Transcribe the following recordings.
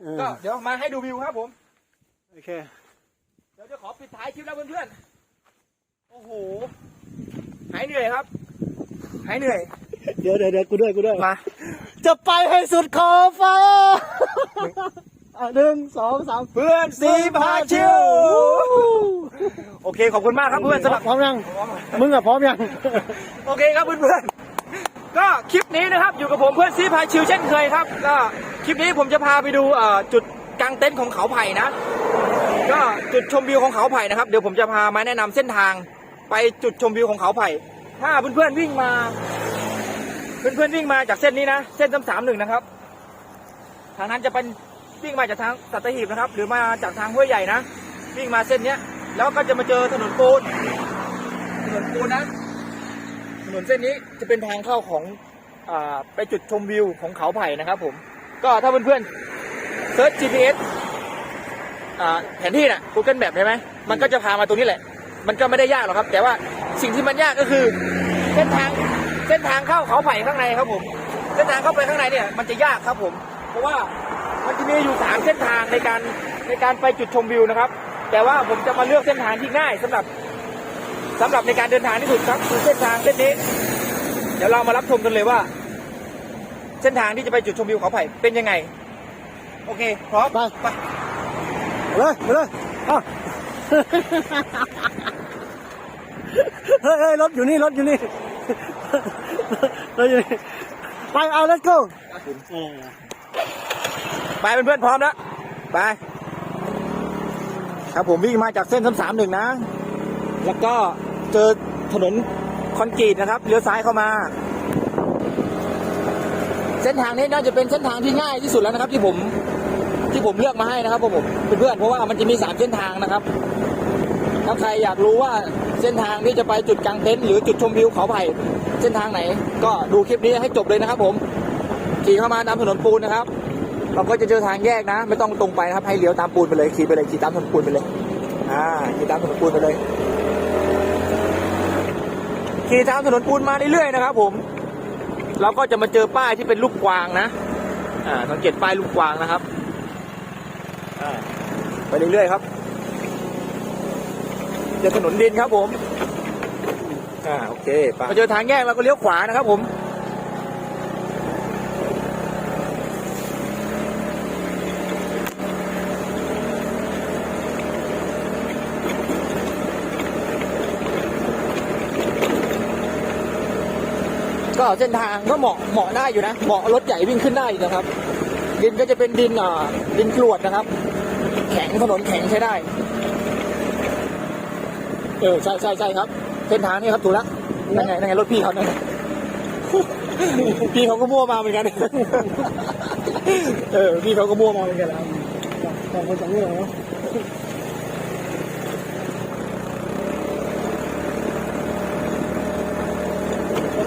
เออก็เดี๋ยวมาให้ดูวิวครับผมโอเค เดี๋ยวจะขอปิดท้ายคลิปแล้วเพื่อนๆโอ้โหหายเหนื่อยครับหายเหนื่อย เดี๋ยวเดี๋ยวเดี๋ยวกูด้วยกูด้วยมา จะไปให้สุดขอบฟ้าอะหนึ่งสองสามเพื่อนสีพาชิวโอเค ขอบคุณมากครับเพื่อนสำหรับพร้อมยัง มึงอะพร้อมยัง โอเคครับเพื่อนๆก็คลิปนี้นะครับ อยู่กับผมเพื่อนซีพายชิวเช่นเคยครับก็ คลิปนี้ผมจะพาไปดูจุดกางเต็นท์ของเขาไผ่นะ ก็จุดชมวิวของเขาไผ่นะครับเดี๋ยวผมจะพามาแนะนำเส้นทางไปจุดชมวิวของเขาไผ่ ถ้าเพื่อนๆวิ่งมา เพื่อนๆวิ่งมาจากเส้นนี้นะ เส้นสามหนึ่งนะครับ ทางนั้นจะเป็นวิ่งมาจากทางสัตหีบนะครับ หรือมาจากทางห้วยใหญ่นะวิ่งมาเส้นเนี้ย แล้วก็จะมาเจอถนนปูนถนนปูนนะถนนเส้นนี้จะเป็นทางเข้าของอไปจุดชมวิวของเขาไผ่นะครับผม ก็ถ้าเพื่อนๆเซิร์ช GPS แผนที่น่ะ Google Map ใช่ไหมมันก็จะพามาตรงนี้แหละ มันก็ไม่ได้ยากหรอกครับ แต่ว่าสิ่งที่มันยากก็คือ เส้นทางเส้นทางเข้าเขาไผ่ข้างในครับผมเส้นทางเข้าไปข้างในเนี่ยมันจะยากครับผม เพราะว่ามันจะมีอยู่สามเส้นทางในการในการไปจุดชมวิวนะครับ แต่ว่าผมจะมาเลือกเส้นทางที่ง่ายสำหรับสำหรับในการเดินทางที่สุดครับคือเส้นทางเส้นนี้ เดี๋ยวเรามารับชมกันเลยว่า เส้นทางที่จะไปจุดชมวิวเขาไผ่เป็นยังไง โอเคพร้อมไป ไปเลยไปเลยอะเฮ้ยเฮ้ยรถอยู่นี่รถอยู่นี่ รถอยู่นี่ ไปเอา let's go เออไปเพื่อนๆพร้อมแล้วไป ครับผมวิ่งมาจากเส้นสามหนึ่งนะ แล้วก็เจอถนนคอนกรีตนะครับเลี้ยวซ้ายเข้ามา เส้นทางนี้น่าจะเป็นเส้นทางที่ง่ายที่สุดแล้วนะครับ ที่ผมที่ผมเลือกมาให้นะครับผมเพื่อนๆเพราะว่ามันจะมีสามเส้นทางนะครับ ถ้าใครอยากรู้ว่าเส้นทางที่จะไปจุดกลางเต็นท์หรือจุดชมวิวเขาไผ่เส้นทางไหน ก็ดูคลิปนี้ให้จบเลยนะครับ ผมขี่เข้ามาตามถนนปูนนะครับ เราก็จะเจอทางแยกนะ ไม่ต้องตรงไปนะครับ ให้เลี้ยวตามปูนไปเลยขี่ไปเลยขี่ตามถนนปูนไปเลยอ่าขี่ตามถนนปูนไปเลยขี่ตามถนนปูนมาเรื่อยๆนะครับ ผม เราก็จะมาเจอป้ายที่เป็นลูกกวางนะ อ่า สังเกตป้ายลูกกวางนะครับ อ่า ไปเรื่อยๆครับเจอถนนดินครับผม อ่า โอเค ไปมาเจอทางแยกเราก็เลี้ยวขวานะครับผม เส้นทางก็เหมาะเหมาะได้อยู่นะเหมาะรถใหญ่วิ่งขึ้นได้อยู่นะครับ ดินก็จะเป็นดินอ่าดินกรวดนะครับ แข็งถนนแข็งใช้ได้ เออใช่ใช่ใช่ครับ เส้นทางนี้ครับถูกแล้วนั่นไงนั่นไงรถพี่เขานั่นพี่เขาก็มั่วมาเหมือนกัน เออพี่เขาก็มั่วมาเหมือนกันแล้วสองคนสองเรื่องเนาะ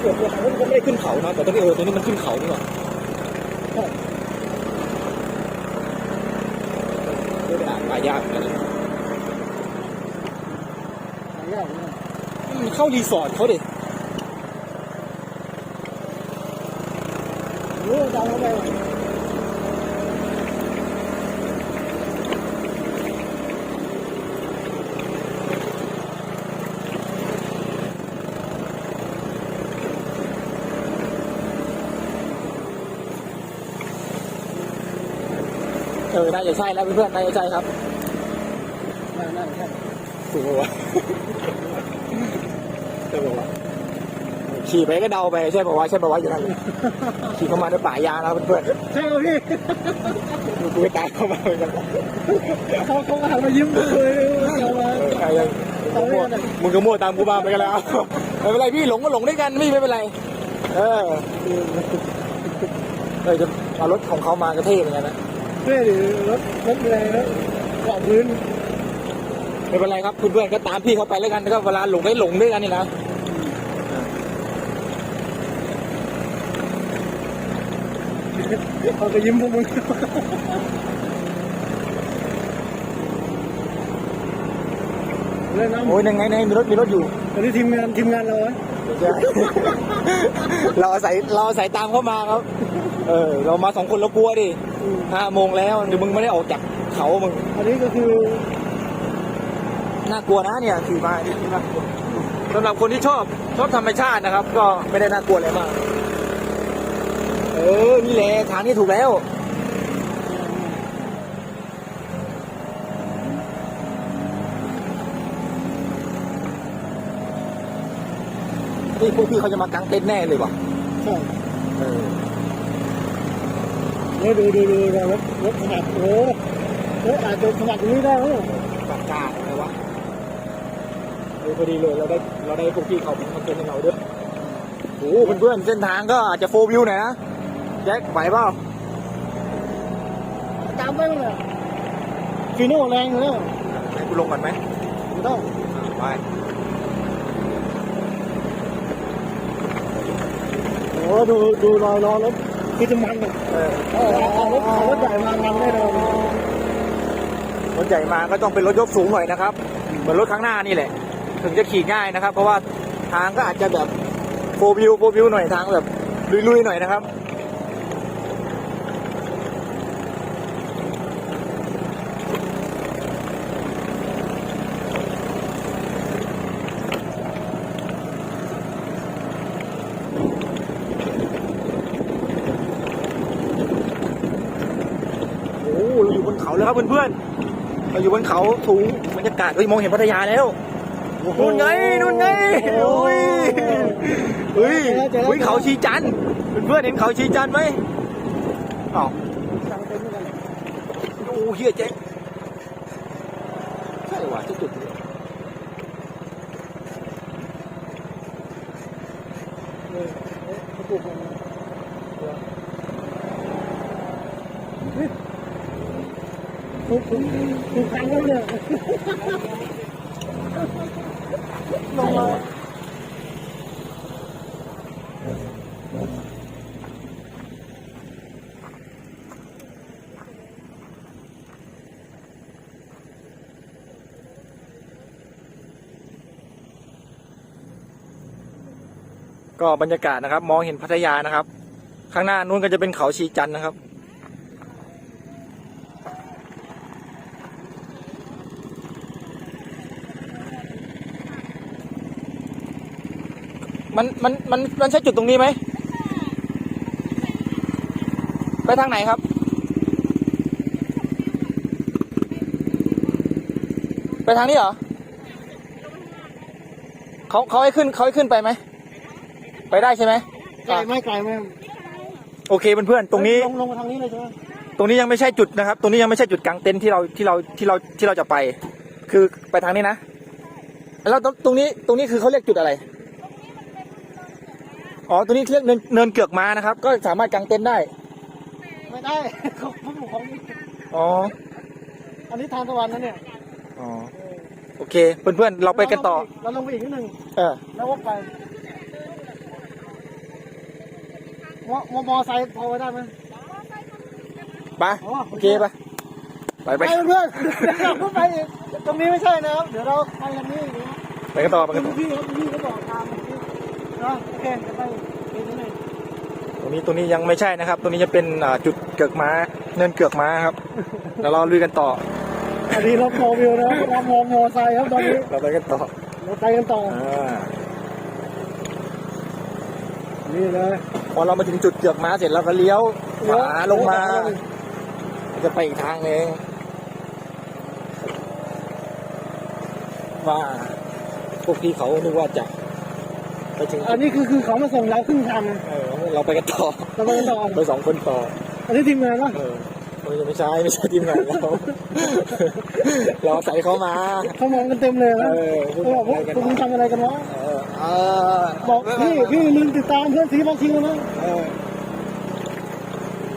เขาเกิดว่าเขาไม่ได้ขึ้นเขานะแต่ตรงนี้โอ้ตรงนี้มันขึ้นเขานี่หว่าเออด่านป่ายากเหมือนกันหายากเลยเข้ารีสอร์ทเขาดิโอ้ดาวเข้าไป เออ น่าจะใช่แล้วเพื่อนๆ น่าจะใช่ครับนั่นนั่นใช่ถูกปะวะใช่ปะวะขี่ไปก็เดาไปใช่ปะวะใช่ปะวะอย่างนั้นเลยขี่เข้ามาในป่ายางแล้วเพื่อนใช่ป่ะพี่ๆดูกูไปตายเข้ามาเหมือนกันเขาเขาหันมายิ้มเลยเอามาเออไอ้ยังมึงก็มั่วมึงก็มั่วตามกูมาไปกันแล้วไม่เป็นไรพี่หลงก็หลงด้วยกันพี่ไม่เป็นไร เออเออจะเอารถของเขามากระเทเหมือนกันนะ เพื่อนรถรถอะไรนะเกาะพื้นไม่เป็นไรครับเพื่อนๆก็ตามพี่เขาไปแล้วกันแล้วก็เวลาหลงได้หลงด้วยกันนี่นะเขาไปยิ้มพวกมึงเล่นน้ำโอ้ยยังไงในมีรถมีรถอยู่เออันนี้ทีมงานทีมงานเราไหม เราอาศัยเราอาศัยตามเข้ามาครับ เออ เรามาสองคนเรากลัวดิห้าโมงแล้วเดี๋ยวมึงไม่ได้ออกจากเขามึง อันนี้ก็คือน่ากลัวนะเนี่ยขี่มานี่น่ากลัวสำหรับคนที่ชอบชอบธรรมชาตินะครับ ก็ไม่ได้น่ากลัวอะไรมาก เออ นี่แหละทางนี้ถูกแล้ว พวกพี่เขาจะมากางเต็นท์แน่เลยว่ะใช่เออแล้วดูดูดูเรารถรถขนาดโอ้รถอาจจะขนาดนี้ได้ไหมปากกาอะไรวะเออพอดีเลยเราได้เราได้พวกพี่เขาเป็นคอนเทนต์ให้เราด้วยโอ้โหเพื่อนๆเส้นทางก็อาจจะโฟวิวหน่อยนะแจ็คไหวเปล่าตามไปมั้งเนี่ยฟีโน่แรงอยู่แล้วให้กูลงก่อนไหมไม่ต้องไป อ้ดูดูรอยล้อรถคือจะมันอะเออเอาเอารถเอารถใหญ่มามันแน่นอนรถใหญ่มาก็ต้องเป็นรถยกสูงหน่อยนะครับ เหมือนรถข้างหน้านี่แหละ ถึงจะขี่ง่ายนะครับ เพราะว่าทางก็อาจจะแบบโฟวิวโฟวิวหน่อยทางแบบลุยๆหน่อยนะครับ โอ้โห เราอยู่บเลยครับเพื่อนๆเราอยู่บนเขาสูงบรรยากาศเฮ้ยมองเห็นพัทยาแล้วนู่นไงนู่นไงโอ้ยเฮ้ยเฮ้ยเขาชีจันเพื่อนๆเห็นเขาชีจันไหมอ้าวกางเต็นท์ด้วยกันโอ้เฮียเจ๊งใช่ว่ะที่จุดนี้ เออเอ๊ะเขาปลูกมันถูกถูกถูกคันแล้วเนี่ยลงมา ก็บรรยากาศนะครับ มองเห็นพัทยานะครับ ข้างหน้านู้นก็จะเป็นเขาชีจันนะครับ มันมันมันมันใช่จุดตรงนี้ไหม ไปทางไหนครับไปทางนี้เหรอเขาเขาให้ขึ้นเขาให้ขึ้นไปไหม ไปได้ใช่ไหมไกลไหมไกลไหมโอเคเพื่อนๆตรงนี้ลงลงมาทางนี้เลยใช่ไหมตรงนี้ยังไม่ใช่จุดนะครับ ตรงนี้ยังไม่ใช่จุดกลางเต็นท์ที่เราที่เราที่เราที่เราจะไป คือไปทางนี้นะ แล้วตรงตรงนี้ตรงนี้คือเขาเรียกจุดอะไรอ๋อตรงนี้เรียกเนินเนินเกือกม้านะครับ ก็สามารถกางเต็นท์ได้ ไม่ได้เขาเขาปลูกของอ๋อ อันนี้ทานตะวันนะเนี่ยอ๋อโอเค เพื่อนๆเราไปกันต่อ เราลงไปอีกนิดนึงเออแล้ววกไป มอมอมอไซค์พอไว้ได้ไหมไปอ๋อโอเคไปไปไปไปเพื่อนเดี๋ยวเราขึ้นไปอีกตรงนี้ไม่ใช่นะครับเดี๋ยวเราไปทางนี้อีกนะไปกันต่อไปกันต่พี่อพี่เขาพี่เขาบอกทางเมื่อกี้นะโอเคจะไปอีกนิดนึงตรงนี้ตรงนี้ยังไม่ใช่นะครับ ตรงนี้จะเป็นอ่าจุดเกือกม้าเนินเกือกม้าครับเดี๋ยวเราลุยกันต่ออันนี้เรามองวิวนะเรามองมอไซค์ครับตอนนี้เราไปกันต่อเราไปกันต่ออ่า นี่เลยพอเรามาถึงจุดเกือกม้าเสร็จเราก็เลี้ยวขวาลงมา จะไปอีกทางหนึงว่าพวกพี่เขานึกว่าจะไปถึงอันนี้คือคือเขามาส่งเราครึ่งทางเออเราไปกันต่อเราไปกันต่อไปสองคนต่อ อันนี้ทีมงานปะเออไม่ใช่ไม่ใช่ทีมงานเราเราใส่เขามาเขามองกันเต็มเลยนะเออเขาบอกว่าพวกคุณทำอะไรกันวะเออเออ บอกพี่พี่ลืมติดตามเพื่อนสีบางคิวนะเออ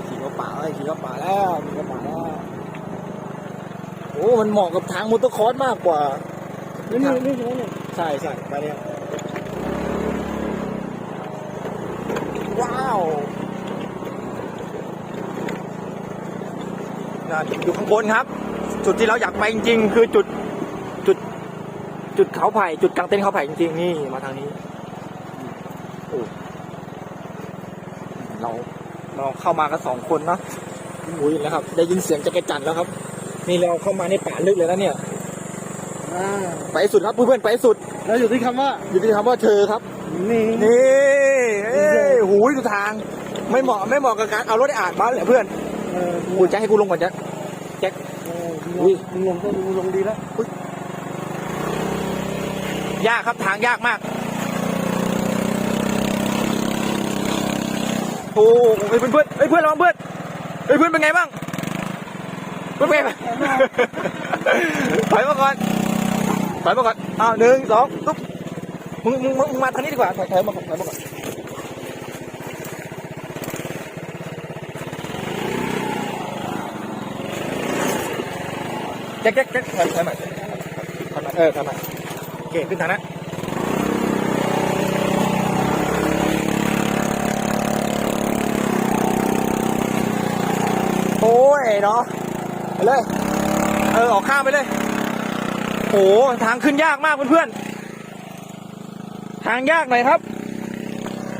ขี่กระเป๋าเลยขี่กระเป๋าแล้วขี่กระเป๋าแล้วโอ้มันเหมาะกับทางมอเตอร์คอร์สมากกว่านี่นี่นี่ใช่ไหมเนี่ยใช่ใช่ไปเนี่ยว้าวนั่นอยู่ข้างบนครับ จุดที่เราอยากไปจริงๆ คือจุด จุดจุดเขาไผ่จุดกลางเต็นท์เขาไผ่จริงๆนี่มาทางนี้โอ้เราเราเข้ามากันสองคนเนาะอุ้ยแล้วครับ ได้ยินเสียงจักรจันทร์แล้วครับ นี่เราเข้ามาในป่าลึกเลยแล้วเนี่ยอ่าไปให้สุดครับเพื่อนๆไปให้สุดแล้วอยู่ที่คำว่า อยู่ที่คำว่าเธอครับ นี่นี่เอ้ยหูยดูทาง ไม่เหมาะไม่เหมาะกับการเอารถไอ้อ่านมาเลยเพื่อนเออกูจะให้กูลงก่อนจะแจ็คเอออุ้ยมึงลงก็มึงลงดีแล้ว ยากครับทางยากมาก โอ้เฮ้ยเพื่อนเพื่อนเฮ้เพื่อนระวังเพื่อนเฮ้เพื่อนเป็นไงบ้างเพื่อนเป็นไงถอยมาก่อนถอยมาก่อนอ้าวหนึ่งสองตุ๊บมึงมึงมึงมาทางนี้ดีกว่าถอยถอยมาก่อนถอยมาก่อนแจ็คแจ็คแจ็คถอยถอยมาถอยมาเออถอยมา เค ขึ้นทางนั้นโอ้ยเนาะไปเลย เออ ออกข้ามไปเลยโอ้ทางขึ้นยากมากเพื่อนๆ ทางยากหน่อยครับ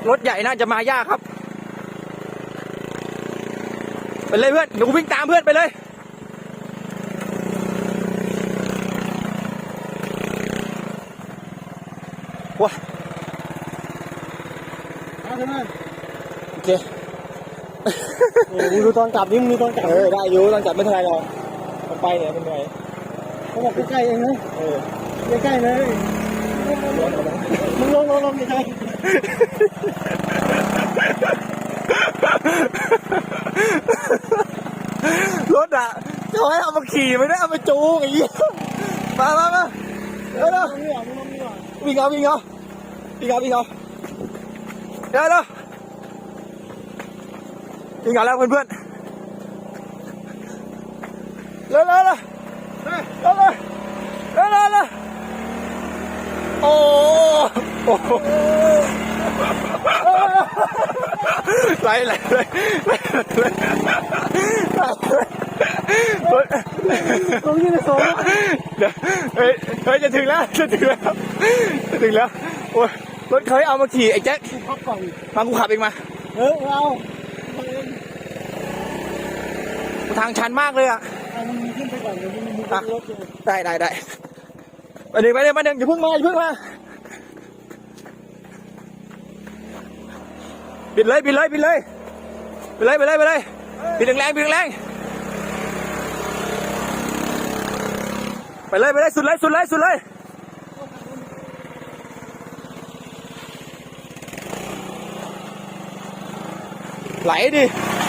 รถใหญ่น่าจะมายากครับ ไปเลยเพื่อนเดี๋ยวกูวิ่งตามเพื่อนไปเลย ว้าเอาใช่ไหมโอเคโอ้มึงดูตอนกลับนี่มึงดูตอนกลับเออได้อยู่ต้องจับไม่เท่าไรหรอกมันไปเนี่ยมันเหนื่อยเขาบอกใกล้ๆเองนะเออใกล้ๆเลยมึงลงลงลงใกล้รถอะจะให้เอามาขี่ไม่ได้เอามาจูงไอ้เหี้ยมามามาเดี๋ยวๆเดี๋ยวมึงนี่หว่ามึงลงนี่หว่าวิ่งเอาวิ่งเอา พี่เขาพี่เขาเดี๋ยวแล้วกินกันแล้วเพื่อนๆเร็วๆเร็วๆเร็วๆเร็วๆเร็วๆโอ้ไหลไหลไหลไหลตรงนี้เลยสองเฮ้ยจะถึงแล้วจะถึงแล้วจะถึงแล้วโอ้ย รถเคยเอามาขี่ไอ้แจ็คพักก่อนมากูขับเองมาเออเอาทางชันมากเลยอะเอามึงขึ้นไปก่อนเดี๋ยวมึงมึงไปรถเลยได้ได้ได้ไปหนึ่งไปหนึ่งไปหนึ่งอย่าเพิ่งมาอย่าเพิ่งมาบิดเลยบิดเลยบิดเลยบิดเลยบิดเลยบิดเลยบิดแรงๆบิดแรงๆไปเลยไปเลยสุดเลยสุดเลยสุดเลย 来的。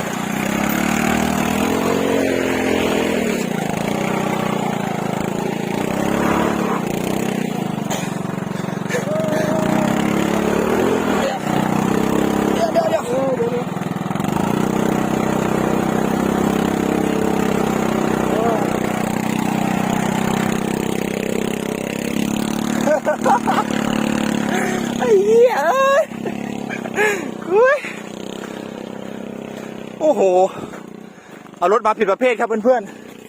เอารถมาผิดประเภทครับเพื่อน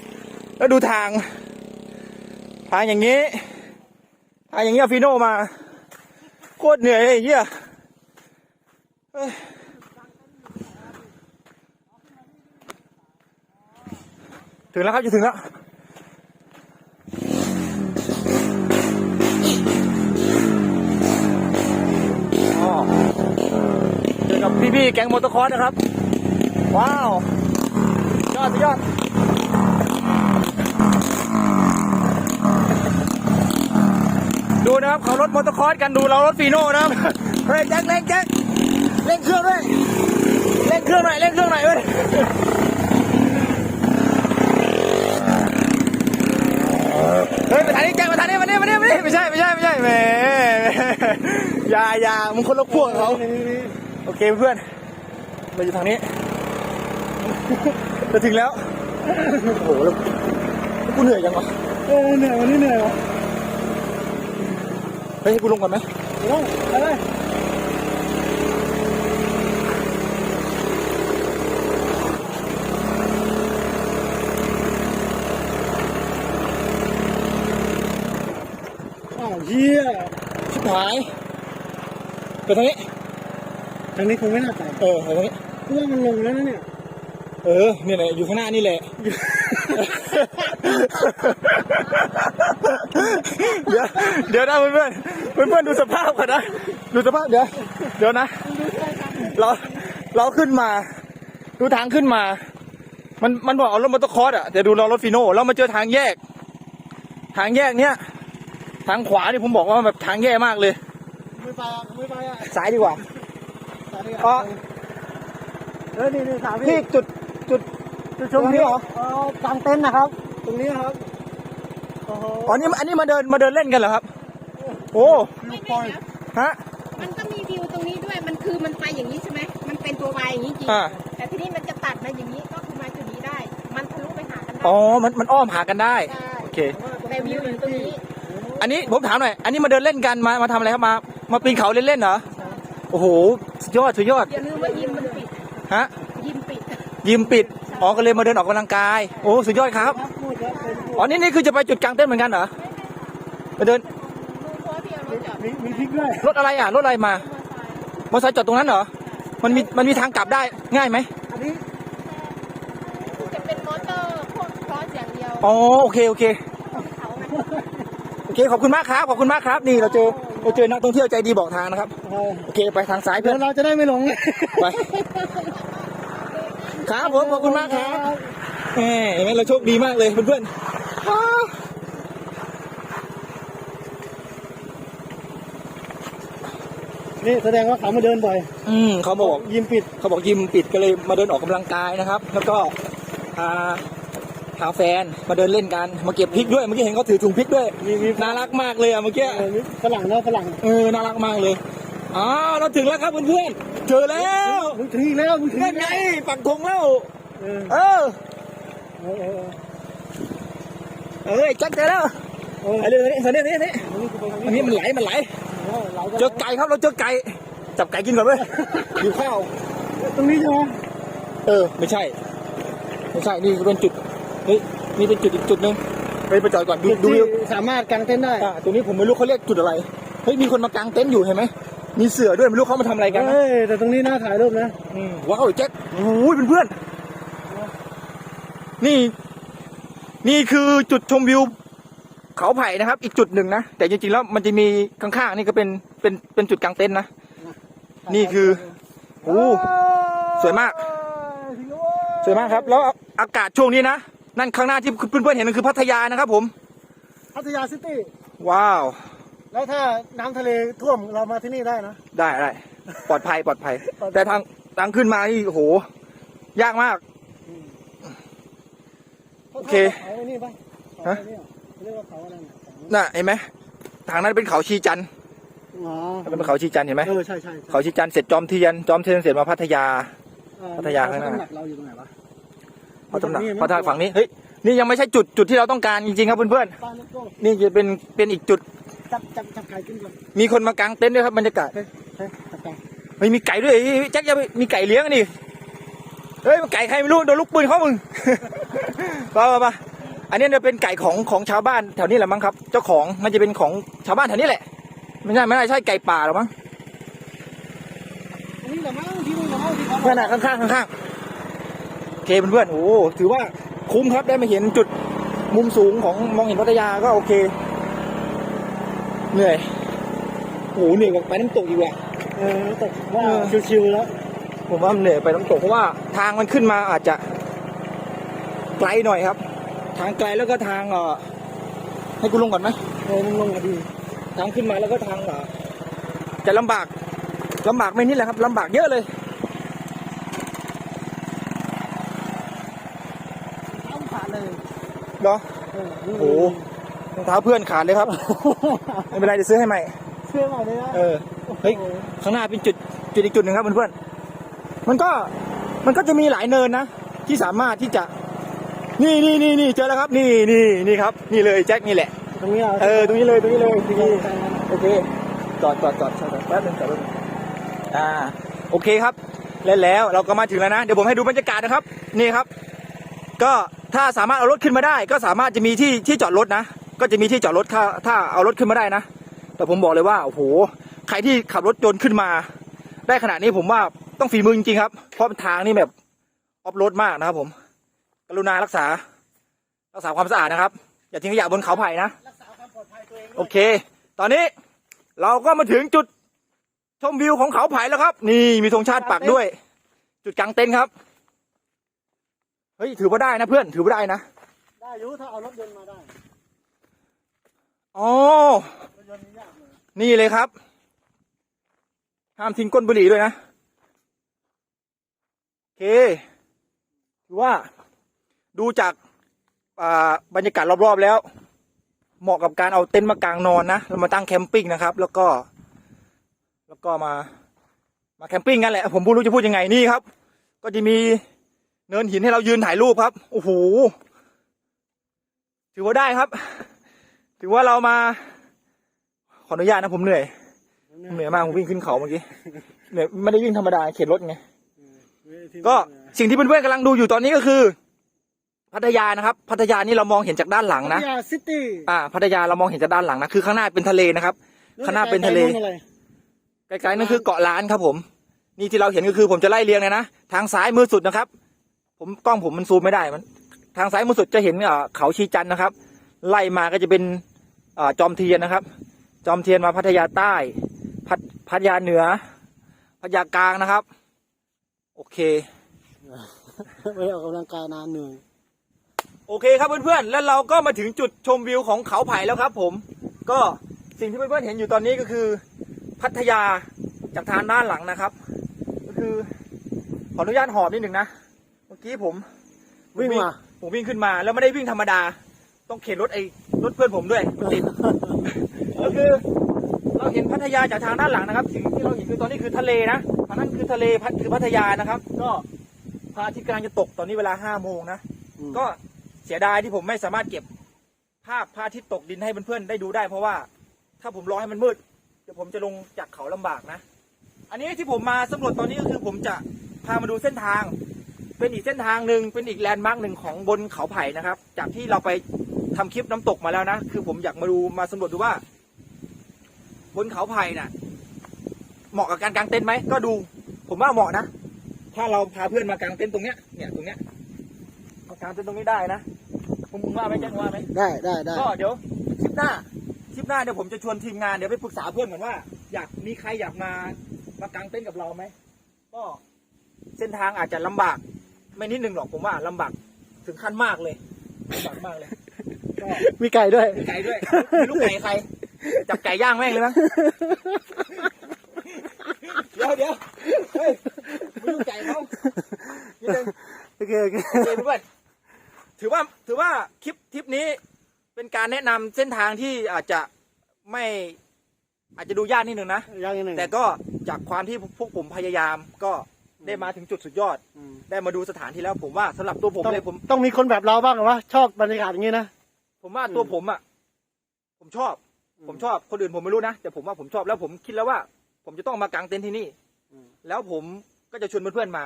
ๆ แล้วดูทาง ทางอย่างนี้ ทางอย่างนี้เอาฟีโน่มา โคตรเหนื่อยเลยไอ้เหี้ยถึงแล้วครับจะถึงแล้วเจอกับพี่ๆแก๊งมอเตอร์คอร์สนะครับ ว้าว อดสุดยอดดูนะครับเขารถมอเตอร์คอร์สกันดูเรารถฟีโน่นะครับเฮ้ยแจ็คเร่งแจ็คเร่งเครื่องด้วยเร่งเครื่องหน่อยเร่งเครื่องหน่อยเว้ยเฮ้ยมาทางนี้แจ็คมาทางนี้มาเนี่มาเนี่มาเนี่ไม่ใช่ไม่ใช่ไม่ใช่แหมอย่าอย่ามึงคนละพวกเขาโอเคเพื่อนเราอยู่ทางนี้ จะถึงแล้ว โอ้โหแล้วกูเหนื่อยจังวะเออเหนื่อยวันนี้เหนื่อยวะเฮ้ยให้กูลงก่อนไหมลงไปเลยอ้าวชี่ยชิบหายไปทางนี้ ทางนี้คงไม่น่าไปเออไปทางนี้เพราะว่ามันลงแล้วนะเนี่ย เออเนี่ยแหละอยู่ข้างหน้านี่แหละ เดี๋ยวเดี๋ยวนะเพื่อนเพื่อนเพื่อนๆดูสภาพก่อนนะดูสภาพเดี๋ยวเดี๋ยวนะเราเราขึ้นมา ดูทางขึ้นมา มันมันบอกเอารถมอเตอร์คอร์สอะแต่ดูเรารถฟีโน่แล้วมาเจอทางแยก ทางแยกเนี้ยทางขวานี่ผมบอกว่าแบบทางแย่มากเลยไม่ไปอะไม่ไปอะซ้ายดีกว่าสามีอ๋อเออนี่นี่สามนี่จุด จุดจุดชมวิวเหรอเออกางเต็นท์นะครับ ตรงนี้ครับโอ้โหอ๋อนี่อันนี้มาเดินมาเดินเล่นกันเหรอครับ โอ้วิวปอยฮะ มันก็มีวิวตรงนี้ด้วย มันคือมันไปอย่างนี้ใช่ไหม มันเป็นตัววายอย่างนี้จริง อ่า แต่ทีนี้มันจะตัดมาอย่างนี้ก็คือมาจุดนี้ได้ มันทะลุไปหากันได้อ๋อมันมันอ้อมหากันได้ใช่โอเค แต่วิวอยู่ตรงนี้ อันนี้ผมถามหน่อย อันนี้มาเดินเล่นกันมามาทำอะไรครับมา มาปีนเขาเล่นๆเหรอ โอ้โห สุดยอดสุดยอด อย่าลืมว่ายิมมันปิด ฮะ ยิมปิด ยิมปิด อ๋อก็เลยมาเดินออกกำลังกาย โอ้สุดยอดครับครับพูดครับเป็นอ๋อนี่นี่คือจะไปจุดกลางเต้นท์เหมือนกันเหรอมาเดินดูเพราะว่าพี่เอารถจอดมีมีพริกด้วยรถอะไรอะรถอะไรมามอเตอร์ไซค์มอเตอร์ไซค์จอดตรงนั้นเหรอ มันมีมันมีทางกลับได้ง่ายไหมอันนี้คือจะเป็นมอเตอร์พวกครอสอย่างเดียวอ๋อโอเคโอเคของเขามันโอเคขอบคุณมากครับขอบคุณมากครับ นี่เราเจอเราเจอนักท่องเที่ยวใจดีบอกทางนะครับเออโอเคไปทางซ้ายเพื่เดี๋อยวนเราจะได้ไม่หลงไป ครับผมขอบคุณมากครับแหมเห็นไหมเราโชคดีมากเลยเพื่อนๆอ้าวนี่แสดงว่าเขามาเดินบ่อย อืมเขาบอกยิมปิด เขาบอกยิมปิดก็เลยมาเดินออกกำลังกายนะครับ แล้วก็พาพาแฟนมาเดินเล่นกันมาเก็บพริกด้วยเมื่อกี้เห็นเขาถือถุงพริกด้วยมีมีน่ารักมากเลยอะเมื่อกี้เออมีฝรั่งแล้วฝรั่งเออน่ารักมากเลยอ๋อเราถึงแล้วครับเพื่อนๆ เจอแล้วมึงถึงอีกแล้วมึงถึงนั่อีนกไงแล้วปักธงแล้ว เออ เออเออเออเอ้ยจักเจอแล้วเออไปเลยนี่นี่นี่นี่นี่คือไปทางอันนี้มันไหลมันไหลเออเราเจอไก่ครับเราเจอไก่ จับไก่กินก่อนเว้ยหิวข้าว ตรงนี้ใช่ไหมเออ ไม่ใช่ ไม่ใช่ นี่เป็นจุดเฮ้ยนี่เป็นจุดอีกจุดหนึ่งไปไปจอดก่อนดูดูที่วิวสามารถกางเต็นท์ได้อ่าตรงนี้ผมไม่รู้เขาเรียกจุดอะไร เฮ้ย มีคนมากางเต็นท์อยู่เห็นไหม มีเสือด้วยไม่รู้เขามาทำอะไรกันนะเฮ้ยแต่ตรงนี้น่าถ่ายรูปนะอืมว้าวแจ็คโอ้ยเพื่อนๆนี่ นี่คือจุดชมวิว เขาไผ่นะครับ อีกจุดหนึ่งนะแต่จริงๆแล้วมันจะมีข้างๆนี่ก็เป็นเป็นเป็นจุดกางเต็นท์นะนี่คือโอ้สวยมาก สวยมากครับ แล้วอากาศช่วงนี้นะนั่นข้างหน้าที่เพื่อนๆเห็นนั่นคือพัทยานะครับผมพัทยาซิตี้ว้าว แล้วถ้าน้ำทะเลท่วมเรามาที่นี่ได้นะ ได้ได้ปลอดภัย ปลอดภัย แต่ทางทางขึ้นมานี่โอ้โห ยากมาก โอเคเขาไอ้นี่ปะเขาฮะไอ้นี่เหรอเขาเรียกว่าเขาอะไรเนี่ยน่ะเห็นไหมทางนั้นเป็นเขาชีจันทร์อ๋อแล้วเป็นเขาชีจันทร์เห็นไหมเออใช่ใช่ใช่เขาชีจันทร์เสร็จจอมเทียนจอมเทียนเสร็จมาพัทยา เออพัทยาข้างหน้าเขตำหนักเราอยู่ตรงไหนวะพระตำหนักอยู่พระทางฝั่งนี้เฮ้ยนี่ยังไม่ใช่จุดจุดที่เราต้องการจริงๆครับเพื่อนป้าแล้วก็ๆนี่จะเป็นเป็นอีกจุด จับจับจับไก่ขึ้นก่อนมีคนมากางเต็นท์ด้วยครับบรรยากาศเฮ้ยเฮ้ยจับไก่เฮ้ยมีไก่ด้วยเฮ้ยแจ็คอย่าไปมีไก่เลี้ยงนี่เฮ้ยไก่ใครไม่รู้โดนลูกปืนเขามึงไปไปไปอันนี้จะเป็นไก่ของของชาวบ้านแถวนี้แหละมั้งครับ เจ้าของน่าจะเป็นของชาวบ้านแถวนี้แหละ ไม่ใช่ไม่ใช่ใช่ไก่ป่าหรอกมั้งอันนี้เหรอมั้งที่นี่เหรอมั้งที่เขานั่นน่ะข้างๆข้างๆโอเคเพื่อนๆโอ้โหถือว่าคุ้มครับได้มาเห็นจุดมุมสูงของมองเห็นพัทยาก็โอเค เหนื่อยโอ้โหเหนื่อยกว่าไปน้ำตกอีกว่ะเออตกว่าเออชิวๆแล้ว ผมว่ามันเหนื่อยไปน้ำตกเพราะว่าทางมันขึ้นมาอาจจะไกลหน่อยครับ ทางไกลแล้วก็ทางเอ่อให้กูลงก่อนไหมเออมันลงมาดี ทางขึ้นมาแล้วก็ทางเอ่อจะลำบากลำบากไม่นิดแหละครับลำบากเยอะเลยเท้าขาดเลยเนาะเออโอ้โห รองเท้าเพื่อนขาดเลยครับ ไม่เป็นไรเดี๋ยวซื้อให้ใหม่ เชื่อใหม่เลยนะเออ เฮ้ย ข้างหน้าเป็นจุดจุดอีกจุดหนึ่งครับเพื่อนๆ มันก็มันก็จะมีหลายเนินนะ ที่สามารถที่จะ นี่นี่นี่นี่เจอแล้วครับ นี่นี่นี่ครับ นี่เลยแจ็คนี่แหละ ตรงนี้เหรเออตรงนี้เลยตรงนี้เลยตรงนี้ใช่ครับโอเคจอดจอดจอดจอดจอดแป๊บนึงจอดแป๊บนึงอ่าโอเคครับ แล้วแล้วเราก็มาถึงแล้วนะ เดี๋ยวผมให้ดูบรรยากาศนะครับ นี่ครับ ก็ถ้าสามารถเอารถขึ้นมาได้ ก็สามารถจะมีที่ที่จอดรถนะ ก็จะมีที่จอดรถถ้าถ้าเอารถขึ้นมาได้นะ แต่ผมบอกเลยว่าโอ้โหใครที่ขับรถยนต์ขึ้นมา ได้ขนาดนี้ผมว่าต้องฝีมือจริงๆครับ เพราะทางนี่แบบออฟโรดมากนะครับผม กรุณารักษา รักษาความสะอาดนะครับ อย่าทิ้งขยะบนเขาไผ่นะรักษาความปลอดภัยตัวเองโอเค ตอนนี้เราก็มาถึงจุดชมวิวของเขาไผ่แล้วครับ นี่มีธงชาติปักด้วย จุดกลางเต็นท์ครับเฮ้ยถือว่าได้นะเพื่อนถือว่าได้นะ ได้อยู่ถ้าเอารถยนต์มาได้ อ๋อ นี่เลยครับ ห้ามทิ้งก้นบุหรี่ด้วยนะ โอเคถือว่าดูจากบรรยากาศรอบๆแล้ว เหมาะกับการเอาเต็นท์มากางนอนนะแล้วมาตั้งแคมปิ้งนะครับ แล้วก็ แล้วก็มา มาแคมปิ้งกันแหละ ผมไม่รู้จะพูดยังไงนี่ครับ ก็จะมีเนินหินให้เรายืนถ่ายรูปครับ โอ้โห ถือว่าได้ครับ ถือว่าเรามาขออนุญาตนะผมเหนื่อยผมเหนื่อยมากผมวิ่งขึ้นเขาเมื่อกี้เหนื่อยไม่ได้วิ่งธรรมดาเข็นรถไงก็สิ่งที่เพื่อนๆกำลังดูอยู่ตอนนี้ก็คือ พัทยานะครับ พัทยานี่เรามองเห็นจากด้านหลังนะพัทยาซิตี้อ่า พัทยาเรามองเห็นจากด้านหลังนะคือข้างหน้าเป็นทะเลนะครับข้างหน้าเป็นทะเลอะไรไกลๆนั่นคือเกาะล้านครับผม นี่ที่เราเห็นก็คือผมจะไล่เรียงเลยนะทางซ้ายมือสุดนะครับ ผมกล้องผมมันซูมไม่ได้มัน ทางซ้ายมือสุดจะเห็นเอ่อเขาชีจันทร์นะครับ ไล่มาก็จะเป็นเอ่อจอมเทียนนะครับ จอมเทียนมาพัทยาใต้พัทพัทยาเหนือ พัทยากลางนะครับ โอเคไปออกกำลังกายนานเหนื่อยโอเคครับเพื่อนๆแล้วเราก็มาถึงจุดชมวิวของเขาไผ่แล้วครับ ผม ก็สิ่งที่เพื่อนๆเห็นอยู่ตอนนี้ก็คือ พัทยาจากทางด้านหลังนะครับ ก็คือขออนุญาตหอบนิดหนึ่งนะเมื่อกี้ผมวิ่งมาผมวิ่งขึ้นมาแล้วไม่ได้วิ่งธรรมดา ต้องเข็นรถไอ้รถเพื่อนผมด้วยมันติด ก็คือ เราเห็นพัทยาจากทางด้านหลังนะครับสิ่งที่เราเห็นคือตอนนี้คือทะเลนะอันนั้นคือทะเลพัทคือพัทยานะครับ ก็พระอาทิตย์กำลังจะตกตอนนี้เวลาห้าโมงนะก็เสียดายที่ผมไม่สามารถเก็บภาพพระอาทิตย์ตกดินให้เพื่อนๆได้ดูได้ เพราะว่าถ้าผมรอให้มันมืดเดี๋ยวผมจะลงจากเขาลำบากนะ อันนี้ที่ผมมาสำรวจตอนนี้ก็คือผมจะพามาดูเส้นทาง เป็นอีกเส้นทางหนึ่งเป็นอีกแลนด์มาร์กหนึ่งของบนเขาไผ่นะครับ จากที่เราไป ทำคลิปน้ำตกมาแล้วนะ คือผมอยากมาดูมาสำรวจดูว่า บนเขาไผ่น่ะ เหมาะกับการกางเต็นท์ไหมก็ดู ผมว่าเหมาะนะ ถ้าเราพาเพื่อนมากางเต็นท์ตรงเนี้ยเนี่ยตรงเนี้ยเอากางเต็นท์ตรงนี้ได้นะมึงมึงว่าไหมแจ้งว่าไหมได้ได้ได้ก็เดี๋ยวคลิปหน้าคลิปหน้าเดี๋ยวผมจะชวนทีมงานเดี๋ยวไปปรึกษาเพื่อนก่อนว่า อยากมีใครอยากมามากางเต็นท์กับเราไหมก็เส้นทางอาจจะลำบาก ไม่นิดนึงหรอกผมว่าลำบากถึงขั้นมากเลยลำบากมากเลย ก็มีไก่ด้วยมีไก่ด้วยมีลูกไก่ใคร จับไก่ย่างแม่งเลยมั้ยเดี๋ยวเดี๋ยวเฮ้ยมีลูกไก่เขานิดนึงโอเคโอเคโอเคเพื่อนๆถือว่าถือว่าคลิปทริปนี้เป็นการแนะนำเส้นทางที่อาจจะไม่อาจจะดูยากนิดนึงนะยังอีกหนึ่งแต่ก็จากความที่พวกผมพยายามก็ได้มาถึงจุดสุดยอดอืมได้มาดูสถานที่แล้วผมว่าสำหรับตัวผมต้องเลยผมต้องมีคนแบบเราบ้างเหรอวะชอบบรรยากาศอย่างนี้นะ ผมว่าตัวผมอะ ผมชอบ ผมชอบคนอื่นผมไม่รู้นะแต่ผมว่าผมชอบแล้วผมคิดแล้วว่า ผมจะต้องมากางเต็นท์ที่นี่อืมแล้วผมก็จะชวนเพื่อนๆมา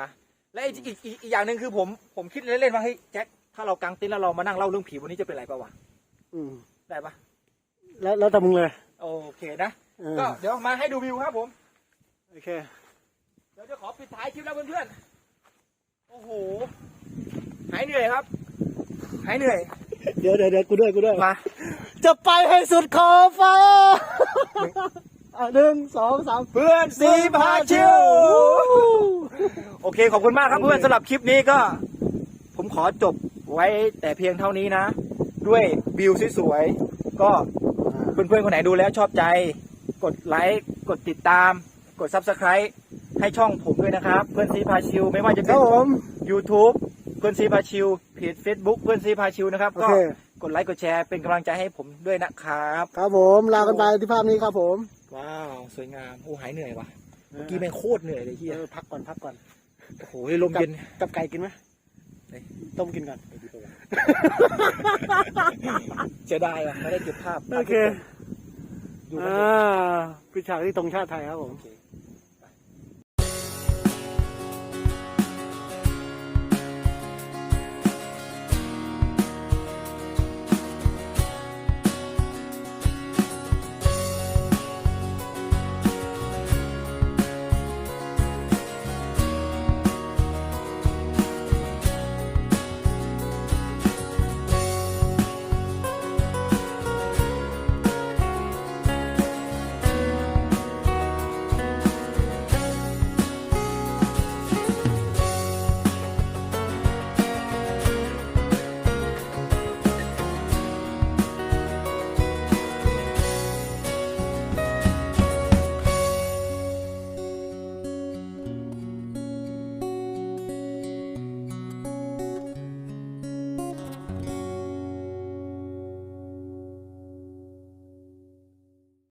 และอีกอีกอีกอีกอย่างหนึ่งคือผมผมคิดเล่นๆว่าเฮ้ยแจ็คถ้าเรากางเต็นท์แล้วเรามานั่งเล่าเรื่องผีวันนี้จะเป็นไรเปล่าวะอืมได้ปะแล้วแล้วแต่มึงเลย โอเคนะเออก็เดี๋ยวมาให้ดูวิวครับผม โอเค เดี๋ยวจะขอปิดท้ายคลิปแล้วเพื่อนๆโอ้โหหายเหนื่อยครับหายเหนื่อย เดี๋ยวเดี๋ยวเดี๋ยวกูด้วยกูด้วยมาจะไปให้สุดขอบฟ้าอะหนึ่งสองสามเพื่อนซีพาชิวโอเคขอบคุณมากครับเพื่อนสำหรับคลิปนี้ก็ ผมขอจบไว้แต่เพียงเท่านี้นะ ด้วยวิวสวยๆก็เพื่อนๆคนไหนดูแล้วชอบใจ กดไลค์กดติดตาม กด Subscribe ให้ช่องผมด้วยนะครับ เพื่อนซีพาชิว ไม่ว่าจะคเป็รันบผม YouTube เพื่อนซีพาชิว เพจ Facebook เพื่อนซีพาชิวนะครับ โอก็เค กดไลค์กดแชร์เป็นกำลังใจให้ผมด้วยนะครับ ครับผมลากันไปที่ภาพนี้ครับผมว้าว สวยงาม โอ้หายเหนื่อยว่ะเมื่อกี้แม่งโคตรเหนื่อยเลยเฮียเออพักก่อนพักก่อนโอ้โหลมเย็น กับไก่กินไหมไหน ต้มกินก่อน เสียดายว่ะไม่ได้เก็บภาพโอเคอยู่อ่าพิชาที่ตรงชาติไทยครับผมโอเค